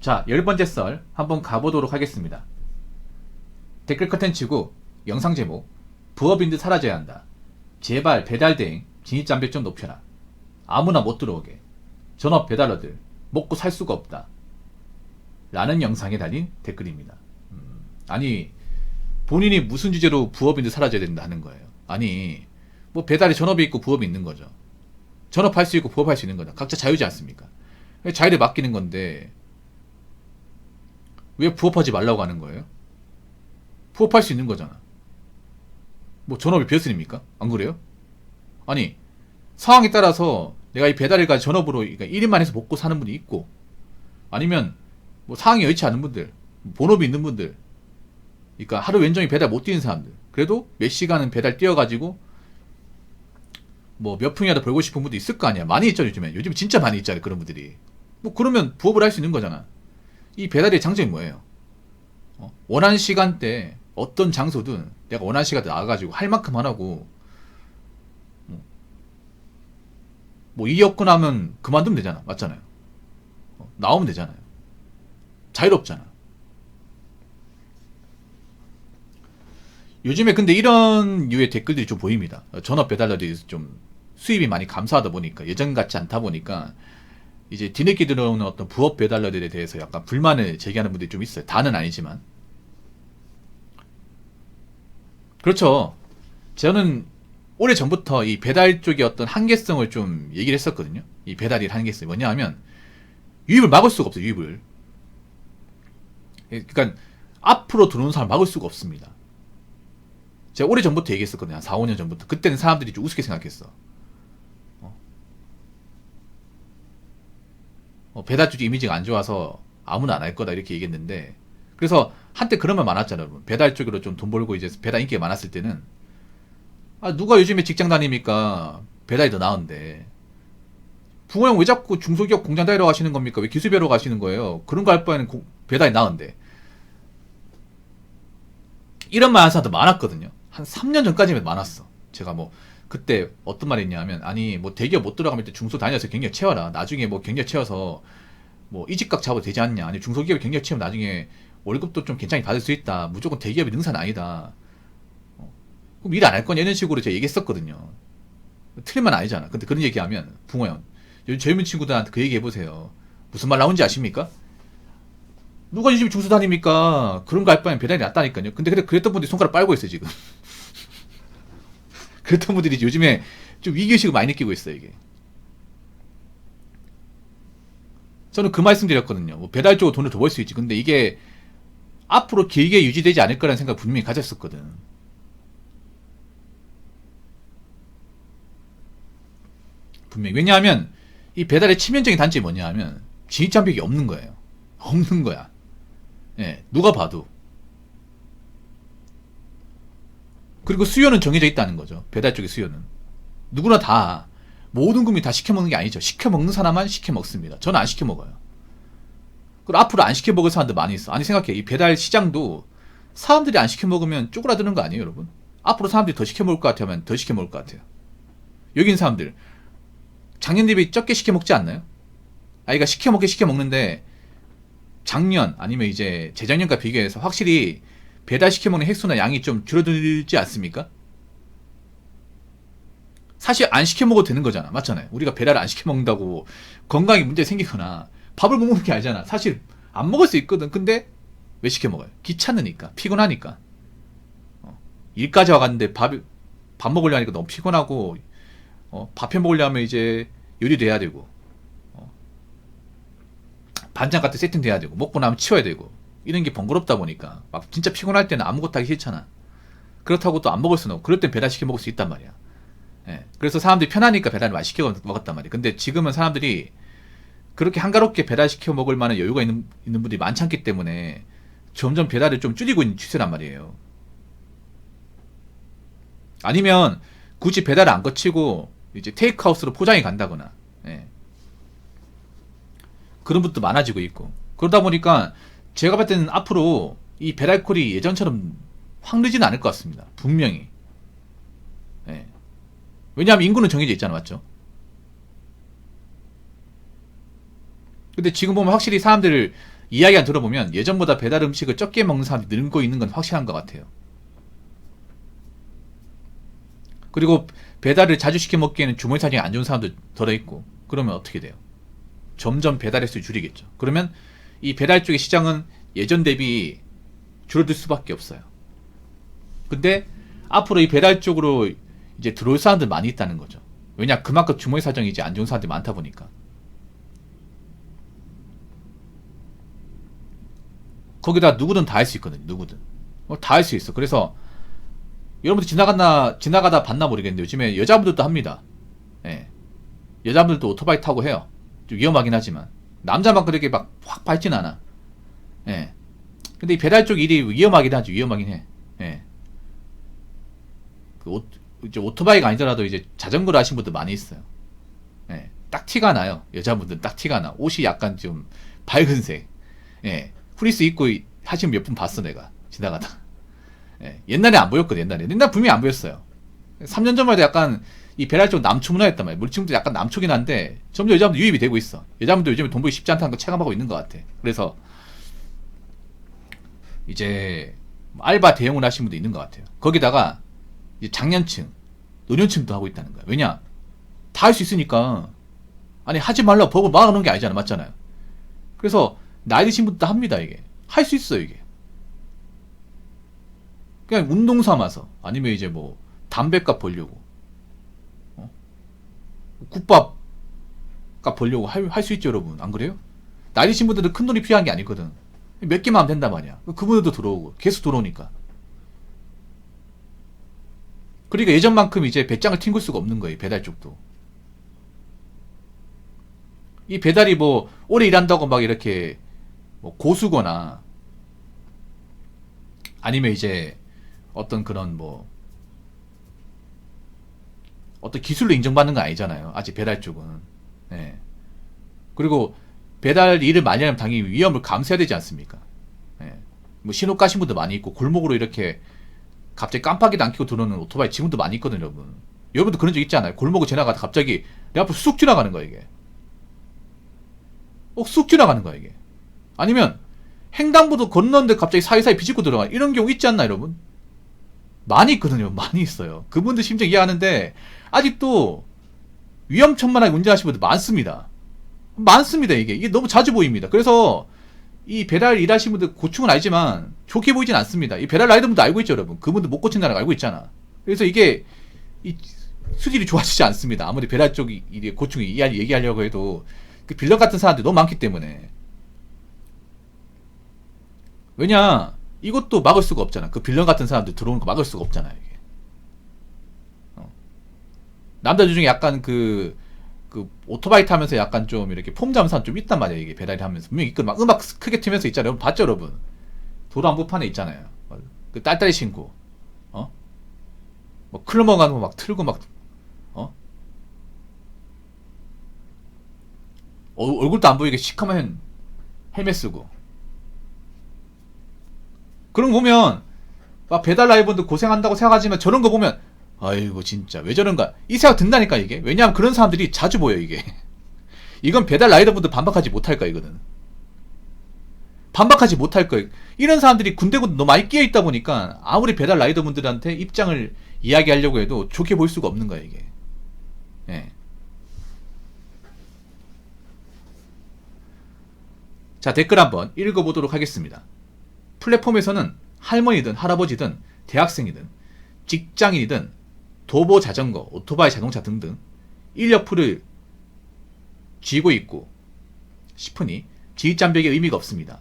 자, 열 번째 썰 한번 가보도록 하겠습니다. 댓글 컨텐츠고 영상 제목 부업인 듯 사라져야 한다. 제발 배달 대행 진입 장벽 좀 높여라. 아무나 못 들어오게. 전업 배달러들 먹고 살 수가 없다. 라는 영상에 달린 댓글입니다. 음, 아니 본인이 무슨 주제로 부업인 듯 사라져야 된다 하는 거예요. 아니 뭐 배달에 전업이 있고 부업이 있는 거죠. 전업할 수 있고 부업할 수 있는 거다. 각자 자유지 않습니까? 자유를 맡기는 건데 왜 부업하지 말라고 하는 거예요? 부업할 수 있는 거잖아. 뭐 전업이 비었으니까? 안 그래요? 아니 상황에 따라서 내가 이가 전업으로 그러니까 1인만 해서 먹고 사는 분이 있고 아니면 뭐 상황이 여의치 않은 분들 본업이 있는 분들 그러니까 하루 왼종일 배달 못 뛰는 사람들 그래도 몇 시간은 배달 뛰어가지고 뭐 몇 푼이라도 벌고 싶은 분도 있을 거 아니야 많이 있죠 요즘에 요즘 진짜 많이 있잖아요 그런 분들이 뭐 그러면 부업을 할 수 있는 거잖아 이 배달의 장점이 뭐예요 어? 원하는 시간대 어떤 장소든 내가 원하는 시간대 나가가지고 할 만큼 하라고 뭐 일이 없고 나면 그만두면 되잖아. 맞잖아요. 어, 나오면 되잖아요. 자유롭잖아. 요즘에 근데 이런 유의 댓글들이 좀 보입니다. 어, 전업 배달러들이 좀 수입이 많이 감소하다 보니까 예전 같지 않다 보니까 이제 뒤늦게 들어오는 어떤 부업 배달러들에 대해서 약간 불만을 제기하는 분들이 좀 있어요. 다는 아니지만. 그렇죠. 저는 오래 전부터 이 배달 쪽의 어떤 한계성을 좀 얘기를 했었거든요. 이 배달일 한계성이 뭐냐 하면 유입을 막을 수가 없어요. 유입을. 그러니까 앞으로 들어오는 사람을 막을 수가 없습니다. 제가 오래 전부터 얘기했었거든요. 한 4, 5년 전부터. 그때는 사람들이 좀 우습게 생각했어. 어. 어, 배달 쪽 이미지가 안 좋아서 아무나 안 할 거다 이렇게 얘기했는데 그래서 한때 그런 말 많았잖아요. 여러분. 배달 쪽으로 좀 돈 벌고 이제 배달 인기가 많았을 때는 아, 누가 요즘에 직장 다닙니까? 배달이 더 나은데. 부모 형 왜 자꾸 중소기업 공장 다니러 가시는 겁니까? 왜 기술 배러 가시는 거예요? 그런 거 할 바에는 고- 배달이 나은데. 이런 말 하는 사람도 많았거든요. 한 3년 전까지는 많았어. 제가 뭐, 그때 어떤 말이 있냐면, 아니, 뭐 대기업 못 들어가면 일단 중소 다녀서 경력 채워라. 나중에 뭐 경력 채워서 뭐 이직각 잡아도 되지 않냐. 아니, 중소기업 경력 채우면 나중에 월급도 좀 괜찮게 받을 수 있다. 무조건 대기업이 능사는 아니다. 그럼 일 안 할 거냐 이런 식으로 제가 얘기했었거든요. 틀린 말 아니잖아. 근데 그런 얘기하면 붕어 형, 요즘 젊은 친구들한테 그 얘기 해보세요. 무슨 말 나온지 아십니까? 누가 요즘 중수 다닙니까? 그런 거 할 바엔 배달이 낫다니까요. 근데 그랬던 분들이 손가락 빨고 있어요, 지금. 그랬던 분들이 요즘에 좀 위기의식을 많이 느끼고 있어요, 이게. 저는 그 말씀 드렸거든요. 뭐 배달 쪽으로 돈을 더 벌 수 있지. 근데 이게 앞으로 길게 유지되지 않을 거라는 생각 분명히 가졌었거든. 분명히. 왜냐하면 이 배달의 치명적인 단점이 뭐냐 하면 진입 장벽이 없는 거예요. 없는 거야. 예, 누가 봐도. 그리고 수요는 정해져 있다는 거죠. 배달 쪽의 수요는. 누구나 다, 모든 국민이 다 시켜 먹는 게 아니죠. 시켜 먹는 사람만 시켜 먹습니다. 저는 안 시켜 먹어요. 그리고 앞으로 안 시켜 먹을 사람들 많이 있어. 아니, 생각해. 이 배달 시장도 사람들이 안 시켜 먹으면 쪼그라드는 거 아니에요, 여러분? 앞으로 사람들이 더 시켜 먹을 것 같으면 더 시켜 먹을 것 같아요. 여기 있는 사람들. 작년 대비 적게 시켜 먹지 않나요? 아이가 시켜 먹게 시켜 먹는데 작년 아니면 이제 재작년과 비교해서 확실히 배달 시켜 먹는 횟수나 양이 좀 줄어들지 않습니까? 사실 안 시켜 먹어도 되는 거잖아. 맞잖아요. 우리가 배달을 안 시켜 먹는다고 건강에 문제 생기거나 밥을 못 먹는 게 아니잖아. 사실 안 먹을 수 있거든. 근데 왜 시켜 먹어요? 귀찮으니까, 피곤하니까. 어, 일까지 와갔는데 밥, 밥 먹으려 하니까 너무 피곤하고 어, 밥해 먹으려면 이제 요리돼야 되고 어, 반찬 같은 세팅 돼야 되고 먹고 나면 치워야 되고 이런 게 번거롭다 보니까 막 진짜 피곤할 때는 아무것도 하기 싫잖아. 그렇다고 또 안 먹을 수는 없고 그럴 땐 배달시켜 먹을 수 있단 말이야. 예, 그래서 사람들이 편하니까 배달을 많이 시켜 먹었단 말이야. 근데 지금은 사람들이 그렇게 한가롭게 배달시켜 먹을 만한 여유가 있는, 있는 분들이 많지 않기 때문에 점점 배달을 좀 줄이고 있는 추세란 말이에요. 아니면 굳이 배달을 안 거치고 이제 테이크아웃으로 포장이 간다거나 예. 그런 분도 많아지고 있고. 그러다 보니까 제가 봤을 때는 앞으로 이 배달콜이 예전처럼 확 늘지는 않을 것 같습니다 분명히 예. 왜냐하면 인구는 정해져 있잖아 맞죠 근데 지금 보면 확실히 사람들 이야기만 들어보면 예전보다 배달 음식을 적게 먹는 사람이 늘고 있는 건 확실한 것 같아요. 그리고 배달을 자주 시켜 먹기에는 주머니 사정이 안 좋은 사람도 덜어 있고 그러면 어떻게 돼요? 점점 배달 횟수 줄이겠죠. 그러면 이 배달 쪽의 시장은 예전 대비 줄어들 수밖에 없어요. 근데 앞으로 이 배달 쪽으로 이제 들어올 사람들 많이 있다는 거죠. 왜냐 그만큼 주머니 사정이 이제 안 좋은 사람들이 많다 보니까. 거기다 누구든 다 할 수 있거든요. 누구든. 어, 다할 수 있어. 그래서 여러분들 지나갔나 지나가다 봤나 모르겠는데 요즘에 여자분들도 합니다. 예. 여자분들도 오토바이 타고 해요. 좀 위험하긴 하지만 남자만 그렇게 막확 밟진 않아. 예. 근데 이 배달 쪽 일이 위험하긴 하지. 위험하긴 해. 예. 그 오, 이제 오토바이가 아니더라도 이제 자전거를 하신 분들 많이 있어요. 예. 딱 티가 나요. 여자분들 딱 티가 나. 옷이 약간 좀 밝은색. 예. 프리스 입고 하시는 몇분 봤어 내가 지나가다. 예, 옛날에 안 보였거든 옛날에 옛날 분명히 안 보였어요 3년 전만 해도 약간 이 배달 쪽 남초 문화였단 말이야. 우리 친구도 약간 남초긴 한데 점점 여자분들 유입이 되고 있어. 여자분들 요즘에 돈 벌기 쉽지 않다는 거 체감하고 있는 것 같아. 그래서 이제 알바 대용을 하신 분도 있는 것 같아요. 거기다가 이제 장년층 노년층도 하고 있다는 거야. 왜냐? 다 할 수 있으니까. 아니 하지 말라고 법을 막아놓은 게 아니잖아 맞잖아요. 그래서 나이 드신 분도 합니다 이게. 할 수 있어 이게. 그냥 운동 삼아서 아니면 이제 뭐 담배값 벌려고. 어? 국밥 값 벌려고 할 수 있죠 여러분. 안 그래요? 나이 드신 분들은 큰 돈이 필요한 게 아니거든. 몇 개만 하면 된단 말이야. 그분들도 들어오고 계속 들어오니까. 그러니까 예전만큼 이제 배짱을 튕길 수가 없는 거예요 배달 쪽도. 이 배달이 뭐 오래 일한다고 막 이렇게 뭐 고수거나 아니면 이제 어떤 그런 뭐 어떤 기술로 인정받는 건 아니잖아요. 아직 배달 쪽은. 예. 그리고 배달 일을 많이 하면 당연히 위험을 감수해야 되지 않습니까? 예. 뭐 신호 까신 분도 많이 있고 골목으로 이렇게 갑자기 깜빡이도 안 켜고 들어오는 오토바이 지금도 많이 있거든요, 여러분. 여러분도 그런 적 있지 않아요? 골목을 지나가다 갑자기 내 앞으로 쑥 지나가는 거야, 이게. 어, 쑥 지나가는 거야, 이게. 아니면 횡단보도 건너는데 갑자기 사이사이 비집고 들어가. 이런 경우 있지 않나, 여러분? 많이 있거든요. 많이 있어요. 그분들 심정 이해하는데 아직도 위험천만하게 운전하시는 분들 많습니다. 많습니다. 이게 이게 너무 자주 보입니다. 그래서 이 배달 일하시는 분들 고충은 알지만 좋게 보이진 않습니다. 이 배달 라이더분도 알고 있죠, 여러분. 그분들 못 고친다는 걸 알고 있잖아. 그래서 이게 이 수질이 좋아지지 않습니다. 아무리 배달 쪽이 이 고충이 이해 얘기하려고 해도 그 빌런 같은 사람들이 너무 많기 때문에 왜냐 이것도 막을 수가 없잖아. 그 빌런 같은 사람들 들어오는 거 막을 수가 없잖아, 이게. 어. 남자들 중에 약간 그, 그, 오토바이 타면서 약간 좀 이렇게 폼 사람 좀 있단 말이야, 이게 배달이 하면서. 분명히 있거든. 막 음악 크게 틀면서 있잖아요. 여러분 봤죠, 여러분? 도로 한복판에 있잖아요. 그 딸딸이 신고, 어? 뭐 클럽 가는 거 막 틀고 막, 어? 어 얼굴도 안 보이게 시커먼 헬멧 쓰고. 그런 거 보면 막 배달 라이버들 고생한다고 생각하지만 저런 거 보면 아이고 진짜. 왜 저런가? 이 생각 든다니까 이게. 왜냐하면 그런 사람들이 자주 보여 이게. 이건 배달 라이더분들 반박하지 못할 거 이거는. 반박하지 못할 거 이런 사람들이 군데군데 너무 많이 끼어 있다 보니까 아무리 배달 라이더분들한테 입장을 이야기하려고 해도 좋게 보일 수가 없는 거야 이게. 예. 자 댓글 한번 읽어보도록 하겠습니다. 플랫폼에서는 할머니든 할아버지든 대학생이든 직장인이든 도보 자전거, 오토바이 자동차 등등 인력풀을 쥐고 있고 싶으니 지휘장벽의 의미가 없습니다.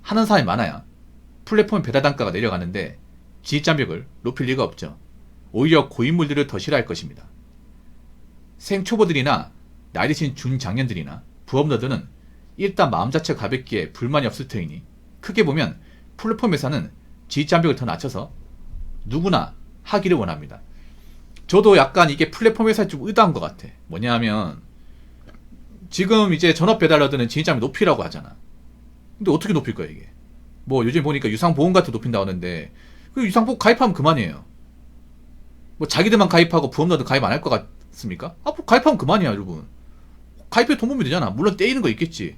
하는 사람이 많아야 플랫폼 배달 단가가 내려가는데 지휘장벽을 높일 리가 없죠. 오히려 고인물들을 더 싫어할 것입니다. 생초보들이나 나이 드신 중장년들이나 부업러들은 일단 마음 자체가 가볍기에 불만이 없을 터이니 크게 보면 플랫폼 회사는 지휘장벽을 더 낮춰서 누구나 하기를 원합니다. 저도 약간 이게 플랫폼 회사에 좀 의도한 것 같아. 뭐냐 하면 지금 이제 전업 배달러들은 지휘장벽 높이라고 하잖아. 근데 어떻게 높일 거야 이게? 뭐 요즘 보니까 유상보험 같은 거 높인다 하는데 그 유상보험 가입하면 그만이에요. 뭐 자기들만 가입하고 부업러들 가입 안 할 것 같습니까? 아, 뭐 가입하면 그만이야 여러분. 가입해 돈 벌면 되잖아. 물론 떼이는 거 있겠지.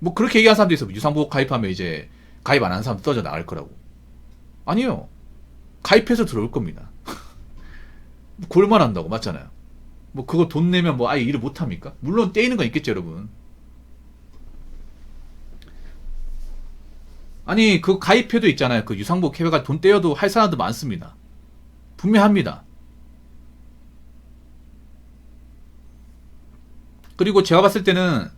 뭐 그렇게 얘기하는 사람도 있어. 유상보험 가입하면 이제 가입 안 하는 사람 떨어져 나갈 거라고. 아니요. 가입해서 들어올 겁니다. 뭐 골만 한다고 맞잖아요. 뭐 그거 돈 내면 뭐 아예 일을 못 합니까? 물론 떼이는 건 있겠죠, 여러분. 아니 그 가입해도 있잖아요. 그 유상보 캐배가 돈 떼어도 할 사람도 많습니다. 분명합니다. 그리고 제가 봤을 때는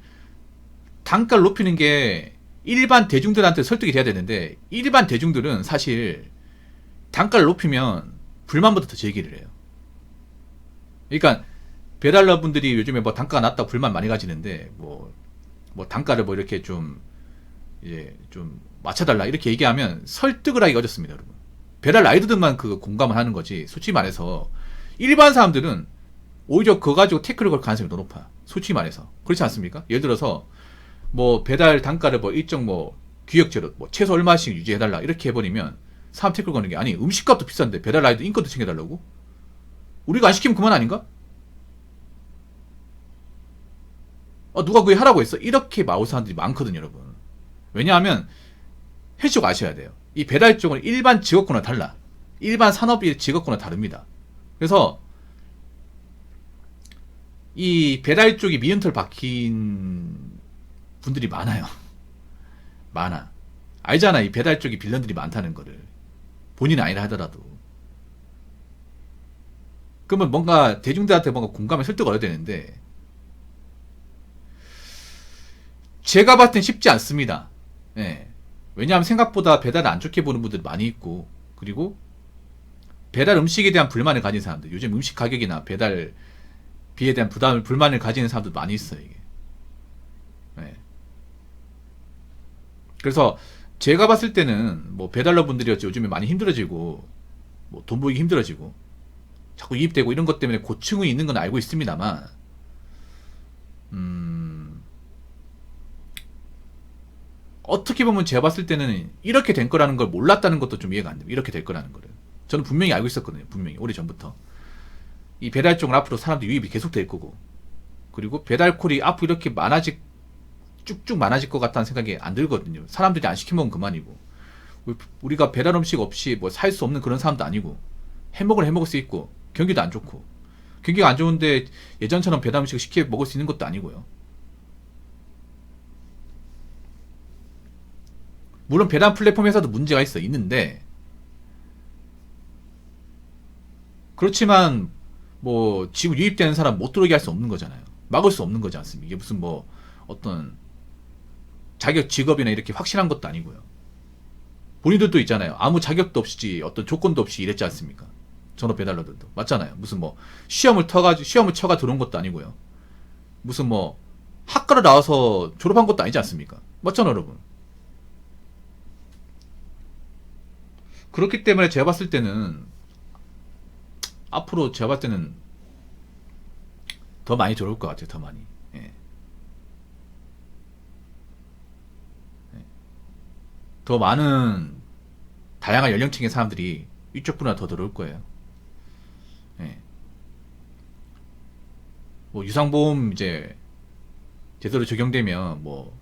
단가를 높이는 게 일반 대중들한테 설득이 돼야 되는데 일반 대중들은 사실 단가를 높이면 불만부터 더 제기를 해요. 그러니까 배달러 분들이 요즘에 뭐 단가가 낮다 고 불만 많이 가지는데 뭐, 뭐 단가를 뭐 이렇게 좀 이제 좀 맞춰달라 이렇게 얘기하면 설득을 하기가 어렵습니다, 여러분. 배달 라이더들만 그 공감을 하는 거지. 솔직히 말해서 일반 사람들은 오히려 그거 가지고 태클을 걸 가능성이 더 높아. 솔직히 말해서 그렇지 않습니까? 예를 들어서 뭐 배달 단가를 뭐 일정 뭐 규격제로 뭐 최소 얼마씩 유지해달라 이렇게 해버리면 사람 태클 거는 게 아니 음식값도 비싼데 배달 라이더 인건도 챙겨달라고? 우리가 안 시키면 그만 아닌가? 어, 누가 그게 하라고 했어? 이렇게 마을 사람들이 많거든요, 여러분. 왜냐하면 해적 아셔야 돼요. 이 배달 쪽은 일반 직업군과 달라. 일반 산업의 직업군과 다릅니다. 그래서 이 배달 쪽이 미연털 박힌 분들이 많아요. 많아. 알잖아. 이 배달 쪽이 빌런들이 많다는 거를. 본인 아니라 하더라도. 그러면 뭔가 대중들한테 뭔가 공감에 설득을 얻어야 되는데 제가 봤을 땐 쉽지 않습니다. 예. 왜냐하면 생각보다 배달을 안 좋게 보는 분들이 많이 있고 그리고 배달 음식에 대한 불만을 가진 사람들 요즘 음식 가격이나 배달 비에 대한 부담을 불만을 가지는 사람도 많이 있어요 이게. 예. 그래서 제가 봤을 때는 뭐 배달러 분들이 요즘에 많이 힘들어지고 뭐 돈 벌기 힘들어지고 자꾸 이입되고 이런 것 때문에 고충이 있는 건 알고 있습니다만 음 어떻게 보면 제가 봤을 때는 이렇게 된 거라는 걸 몰랐다는 것도 좀 이해가 안 됩니다. 이렇게 될 거라는 거를. 저는 분명히 알고 있었거든요. 분명히 오래 전부터. 이 배달 쪽은 앞으로 사람들 유입이 계속 될 거고. 그리고 배달콜이 앞으로 이렇게 많아질 쭉쭉 많아질 것 같다는 생각이 안 들거든요. 사람들이 안 먹으면 그만이고. 우리가 배달 음식 없이 뭐 살 수 없는 그런 사람도 아니고 해먹을 해먹을 수 있고 경기도 안 좋고 경기가 안 좋은데 예전처럼 배달 음식을 시켜 먹을 수 있는 것도 아니고요. 물론 배달 플랫폼에서도 문제가 있어 있는데 그렇지만 뭐 지금 유입되는 사람 못 들어오게 할 수 없는 거잖아요. 막을 수 없는 거지 않습니까? 이게 무슨 뭐 어떤 자격 직업이나 이렇게 확실한 것도 아니고요. 본인들도 있잖아요. 아무 자격도 없이 어떤 조건도 없이 일했지 않습니까? 전업 배달러들도 맞잖아요. 무슨 뭐 시험을 터가지고 시험을 쳐가 들어온 것도 아니고요. 무슨 뭐 학과를 나와서 졸업한 것도 아니지 않습니까? 맞잖아요, 여러분. 그렇기 때문에 제가 봤을 때는 앞으로 제가 봤을 때는 더 많이 들어올 것 같아요. 더 많이. 예. 예. 더 많은 다양한 연령층의 사람들이 이쪽 분야 더 들어올 거예요. 예. 뭐 유상보험 이제 제대로 적용되면 뭐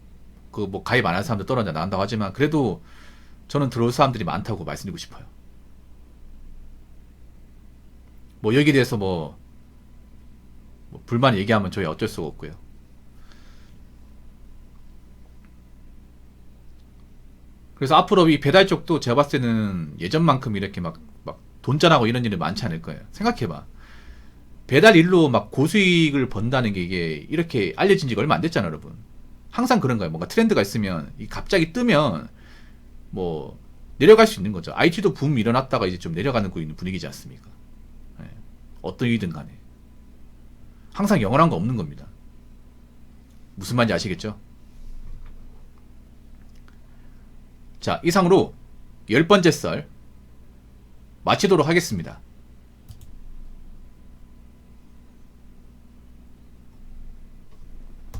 그 뭐 가입 안 한 사람들 떨어져 나간다고 하지만 그래도 저는 들어올 사람들이 많다고 말씀드리고 싶어요. 뭐 여기에 대해서 뭐, 뭐 불만 얘기하면 저희 어쩔 수가 없고요. 그래서 앞으로 이 배달 쪽도 제가 봤을 때는 예전만큼 이렇게 막, 막 돈전하고 이런 일이 많지 않을 거예요. 생각해봐. 배달 일로 막 고수익을 번다는 게 이게 이렇게 알려진 지가 얼마 안 됐잖아, 여러분. 항상 그런 거예요. 뭔가 트렌드가 있으면 갑자기 뜨면 뭐 내려갈 수 있는 거죠. IT도 붐 일어났다가 이제 좀 내려가는 분위기지 않습니까? 네. 어떤 일이든 간에. 항상 영원한 거 없는 겁니다. 무슨 말인지 아시겠죠? 자, 이상으로 열 번째 썰 마치도록 하겠습니다.